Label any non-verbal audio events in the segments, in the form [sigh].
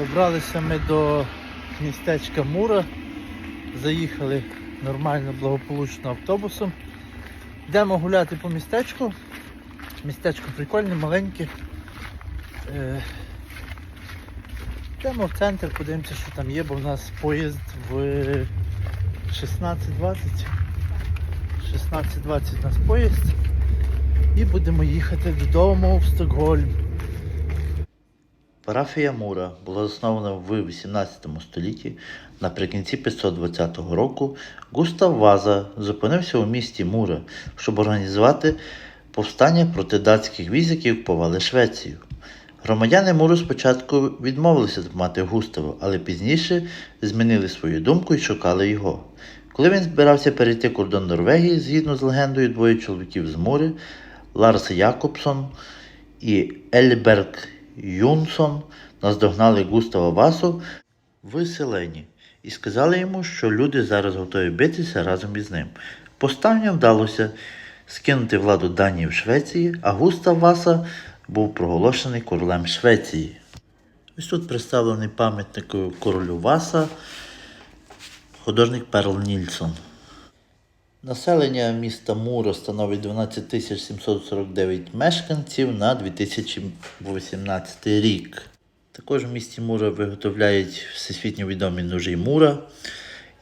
Добралися ми до містечка Мура. Заїхали нормально, благополучно автобусом. Йдемо гуляти по містечку. Містечко прикольне, маленьке. Е, Йдемо в центр, подивимося, що там є, бо в нас поїзд в 16.20. 16.20 у нас поїзд. І будемо їхати додому в Стокгольм. Парафія Мура була заснована в 18 столітті. Наприкінці 520 року Густав Ваза зупинився у місті Мура, щоб організувати повстання проти датських військ, які окупували Швецію. Громадяни Муру спочатку відмовилися допомагати Густаву, але пізніше змінили свою думку і шукали його. Коли він збирався перейти кордон Норвегії, згідно з легендою, двоє чоловіків з Мури, Ларс Якобсон і Ельберг Юнсон наздогнали Густава Васу в селені і сказали йому, що люди зараз готові битися разом із ним. Повстанням вдалося скинути владу Данії в Швеції, а Густав Васа був проголошений королем Швеції. Ось тут представлений пам'ятник королю Васа, художник Перл Нільсон. Населення міста Мура становить 12 749 мешканців на 2018 рік. Також в місті Мура виготовляють всесвітньо відомі ножі Мура.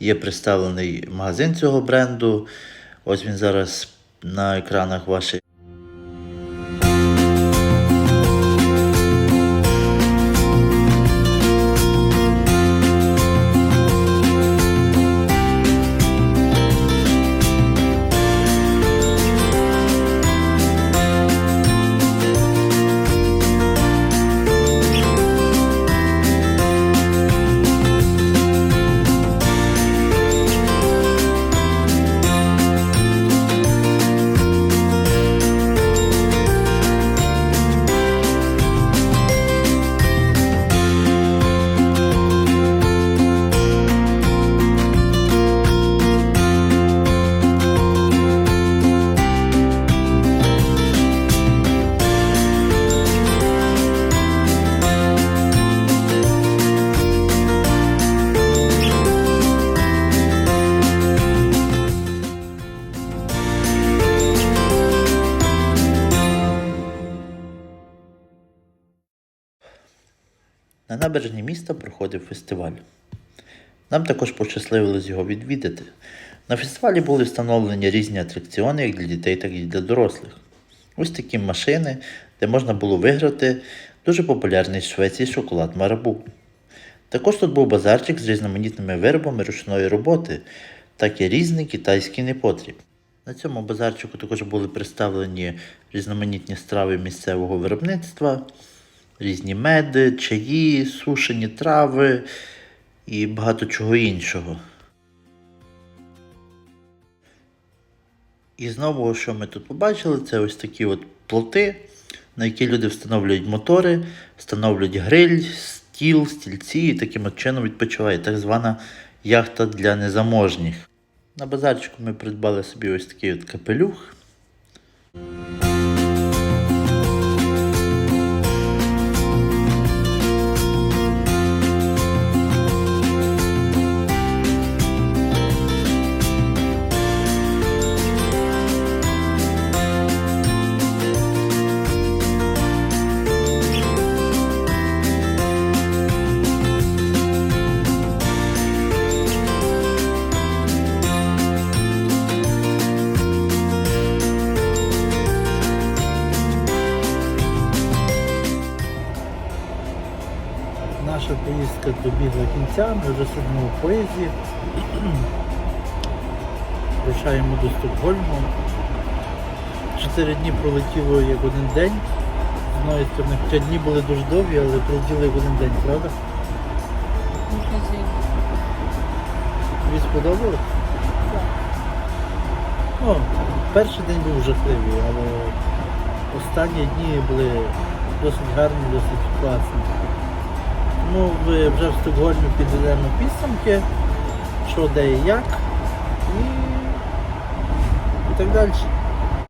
Є представлений магазин цього бренду. Ось він зараз на екранах ваших. Набережні міста проходив фестиваль. Нам також пощасливилось його відвідати. На фестивалі були встановлені різні атракціони як для дітей, так і для дорослих. Ось такі машини, де можна було виграти дуже популярний в Швеції шоколад Марабу. Також тут був базарчик з різноманітними виробами ручної роботи, так і різний китайський непотріб. На цьому базарчику також були представлені різноманітні страви місцевого виробництва, різні меди, чаї, сушені трави і багато чого іншого. І знову, що ми тут побачили, це ось такі от плоти, на які люди встановлюють мотори, встановлюють гриль, стіл, стільці і таким от чином відпочивають. Так звана яхта для незаможніх. На базарчику ми придбали собі ось такий от капелюх. Поїздка добігла кінця, ми вже сидимо в поїзді. [clears throat] Рушаємо до Стокгольму. Чотири дні пролетіло як один день. З одної сторони, хоча дні були дуже довгі, але пролетіли як один день, правда? Тобі сподобалось? Ну, перший день був жахливий, але останні дні були досить гарні, досить класні. Тому ви вже в Стокгольмі підведемо підсумки, що де і як, і, і так далі.